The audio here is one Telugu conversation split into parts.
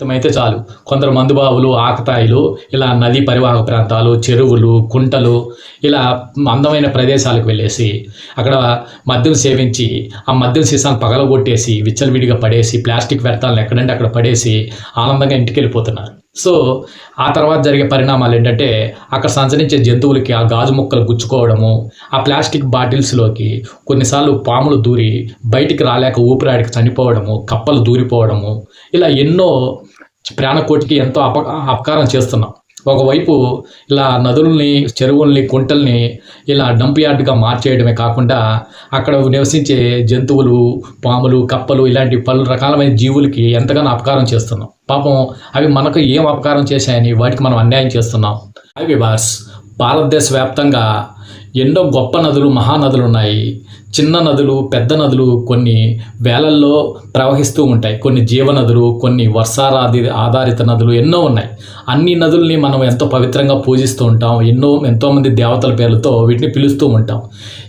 అయితే చాలు. కొందరు మందుబావులు ఆకతాయిలు ఇలా నదీ పరివాహక ప్రాంతాలు చెరువులు కుంటలు ఇలా అందమైన ప్రదేశాలకు వెళ్ళేసి అక్కడ మద్యం సేవించి ఆ మద్యం సీసాను పగలగొట్టేసి విచ్చలవిడిగా పడేసి ప్లాస్టిక్ వ్యర్థాలను ఎక్కడంటే అక్కడ పడేసి ఆనందంగా ఇంటికి వెళ్ళిపోతున్నారు సో ఆ తర్వాత జరిగే పరిణామాలు ఏంటంటే అక్కడ సంచరించే జంతువులకి ఆ గాజు ముక్కలు గుచ్చుకోవడము ఆ ప్లాస్టిక్ బాటిల్స్లోకి కొన్నిసార్లు పాములు దూరి బయటికి రాలేక ఊపిరాడికి చనిపోవడము కప్పలు దూరిపోవడము ఇలా ఎన్నో ప్రాణకోటికి ఎంతో అప అపకారం చేస్తున్నాం. ఒకవైపు ఇలా నదుల్ని చెరువుల్ని కుంటల్ని ఇలా డంప్ యార్డ్గా మార్చేయడమే కాకుండా అక్కడ నివసించే జంతువులు పాములు కప్పలు ఇలాంటి పలు రకాలమైన జీవులకి ఎంతగానో అపకారం చేస్తున్నాం. పాపం అవి మనకు ఏం అపకారం చేశాయని వాటికి మనం అన్యాయం చేస్తున్నాం. అవి బాస్ భారతదేశ వ్యాప్తంగా ఎన్నో గొప్ప నదులు మహానదులు ఉన్నాయి చిన్న నదులు పెద్ద నదులు కొన్ని వేలల్లో ప్రవహిస్తూ ఉంటాయి. కొన్ని జీవనదులు కొన్ని వర్షారాధి ఆధారిత నదులు ఎన్నో ఉన్నాయి. అన్ని నదుల్ని మనం ఎంతో పవిత్రంగా పూజిస్తూ ఉంటాం. ఎన్నో ఎంతోమంది దేవతల పేర్లతో వీటిని పిలుస్తూ ఉంటాం.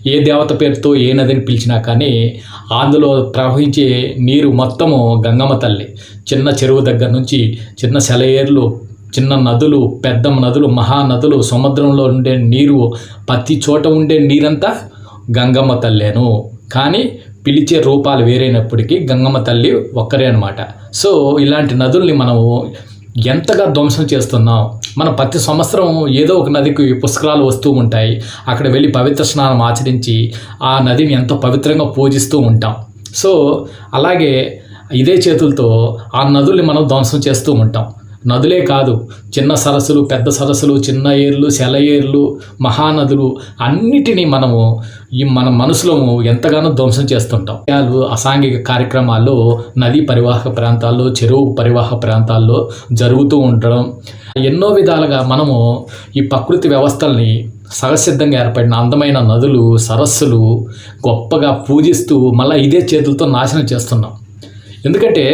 ఏ దేవత పేరుతో ఏ నదిని పిలిచినా కానీ అందులో ప్రవహించే నీరు మొత్తము గంగమ్మ తల్లి. చిన్న చెరువు దగ్గర నుంచి చిన్న సెలయేర్లు చిన్న నదులు పెద్ద నదులు మహానదులు సముద్రంలో ఉండే నీరు ప్రతి చోట ఉండే నీరంతా గంగమ్మ తల్లేను. కానీ పిలిచే రూపాలు వేరైనప్పటికీ గంగమ్మ తల్లి ఒక్కరే అనమాట సో ఇలాంటి నదుల్ని మనము ఎంతగా ధ్వంసం చేస్తున్నాం? మనం ప్రతి సంవత్సరం ఏదో ఒక నదికి పుష్కరాలు వస్తూ ఉంటాయి. అక్కడ వెళ్ళి పవిత్ర స్నానం ఆచరించి ఆ నదిని ఎంతో పవిత్రంగా పూజిస్తూ ఉంటాం. సో అలాగే ఇదే చేతులతో ఆ నదుల్ని మనం ధ్వంసం చేస్తూ ఉంటాం. నదులే కాదు చిన్న సరస్సులు పెద్ద సరస్సులు చిన్న ఏర్లు సెలయేర్లు మహానదులు అన్నిటినీ మనము ఈ మన మనసులో ఎంతగానో ధ్వంసం చేస్తుంటాం. విషయాలు అసాంఘిక కార్యక్రమాల్లో నదీ పరివాహక ప్రాంతాల్లో చెరువు పరివాహక ప్రాంతాల్లో జరుగుతూ ఉండడం ఎన్నో విధాలుగా మనము ఈ ప్రకృతి వ్యవస్థల్ని సహసిద్ధంగా ఏర్పడిన అందమైన నదులు సరస్సులు గొప్పగా పూజిస్తూ మళ్ళీ ఇదే చేతులతో నాశనం చేస్తున్నాం. ఎందుకంటే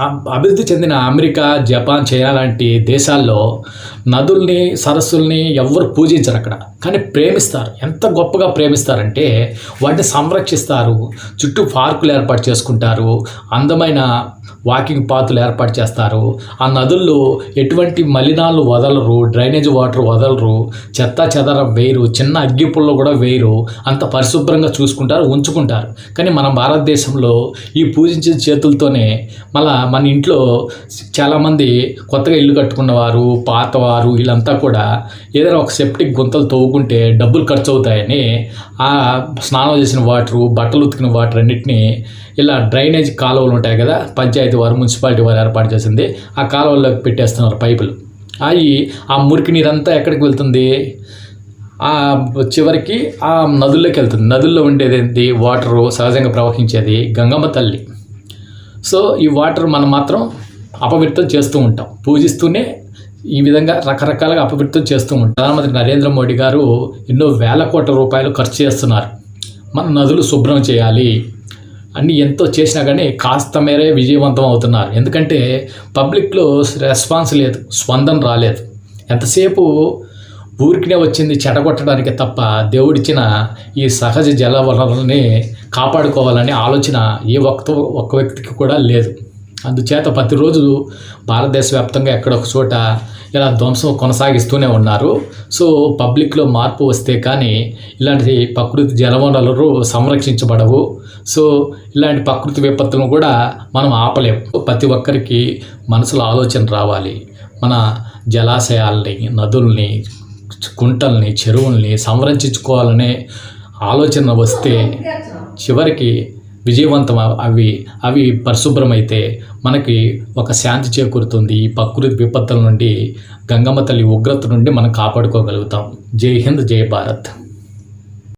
అభివృద్ధి చెందిన అమెరికా జపాన్ చైనా లాంటి దేశాల్లో నదుల్ని సరస్సుల్ని ఎవ్వరు పూజించరు అక్కడ. కానీ ప్రేమిస్తారు. ఎంత గొప్పగా ప్రేమిస్తారంటే వాటిని సంరక్షిస్తారు. చుట్టూ పార్కులు ఏర్పాటు చేసుకుంటారు. అందమైన వాకింగ్ పాతులు ఏర్పాటు చేస్తారు. ఆ నదుల్లో ఎటువంటి మలినాలు వదలరు డ్రైనేజ్ వాటర్ వదలరు చెత్త చెదర వేయరు చిన్న అగ్గిపుల్లో కూడా వేయరు అంత పరిశుభ్రంగా చూసుకుంటారు ఉంచుకుంటారు. కానీ మన భారతదేశంలో ఈ పూజించే చేతులతోనే మళ్ళా మన ఇంట్లో చాలామంది కొత్తగా ఇల్లు కట్టుకున్నవారు పాతవారు వీళ్ళంతా కూడా ఏదైనా ఒక సెప్టిక్ గుంతలు తవ్వుకుంటే డబ్బులు ఖర్చు అవుతాయని ఆ స్నానం చేసిన వాటరు బట్టలు ఉతికిన వాటర్ అన్నిటినీ ఇలా డ్రైనేజ్ కాలువలు ఉంటాయి కదా పంచాయతీ వారు మున్సిపాలిటీ వారు ఏర్పాటు చేసింది ఆ కాలువల్లోకి పెట్టేస్తున్నారు పైపులు. అవి ఆ మురికి నీరంతా ఎక్కడికి వెళ్తుంది? ఆ చివరికి ఆ నదుల్లోకి వెళ్తుంది. నదుల్లో ఉండేది ఏంటి వాటరు సహజంగా ప్రవహించేది గంగమ్మ తల్లి. సో ఈ వాటర్ మనం మాత్రం అపవిత్రం చేస్తూ ఉంటాం. పూజిస్తూనే ఈ విధంగా రకరకాలుగా అపవిత్రం చేస్తూ ఉంటాం. ప్రధానమంత్రి నరేంద్ర మోడీ గారు ఎన్నో వేల కోట్ల రూపాయలు ఖర్చు చేస్తున్నారు. మన నదులు శుభ్రం చేయాలి. అన్ని ఎంతో చేసినా కానీ కాస్త మేరే విజయవంతం అవుతున్నారు. ఎందుకంటే పబ్లిక్లో రెస్పాన్స్ లేదు స్పందన రాలేదు. ఎంతసేపు ఊరికినే వచ్చింది చెడగొట్టడానికి తప్ప దేవుడిచ్చిన ఈ సహజ జల వనరుల్ని కాపాడుకోవాలనే ఆలోచన ఏ ఒక్క ఒక్క వ్యక్తికి కూడా లేదు. అందుచేత ప్రతిరోజు భారతదేశ వ్యాప్తంగా ఎక్కడొక చోట ఇలా ధ్వంసం కొనసాగిస్తూనే ఉన్నారు. సో పబ్లిక్లో మార్పు వస్తే కానీ ఇలాంటి ప్రకృతి జలవనరులు సంరక్షించబడవు. సో ఇలాంటి ప్రకృతి విపత్తులను కూడా మనం ఆపలేము ప్రతి ఒక్కరికి మనసులో ఆలోచన రావాలి. మన జలాశయాల్ని నదుల్ని కుంటల్ని చెరువుల్ని సంరక్షించుకోవాలనే ఆలోచన వస్తే చివరికి విజయవంతం అవి అవి పరిశుభ్రమైతే మనకి ఒక శాంతి చేకూరుతుంది. ఈ ప్రకృతి విపత్తుల నుండి గంగమ్మ తల్లి ఉగ్రత నుండి మనం కాపాడుకోగలుగుతాం. జై హింద్ జై భారత్.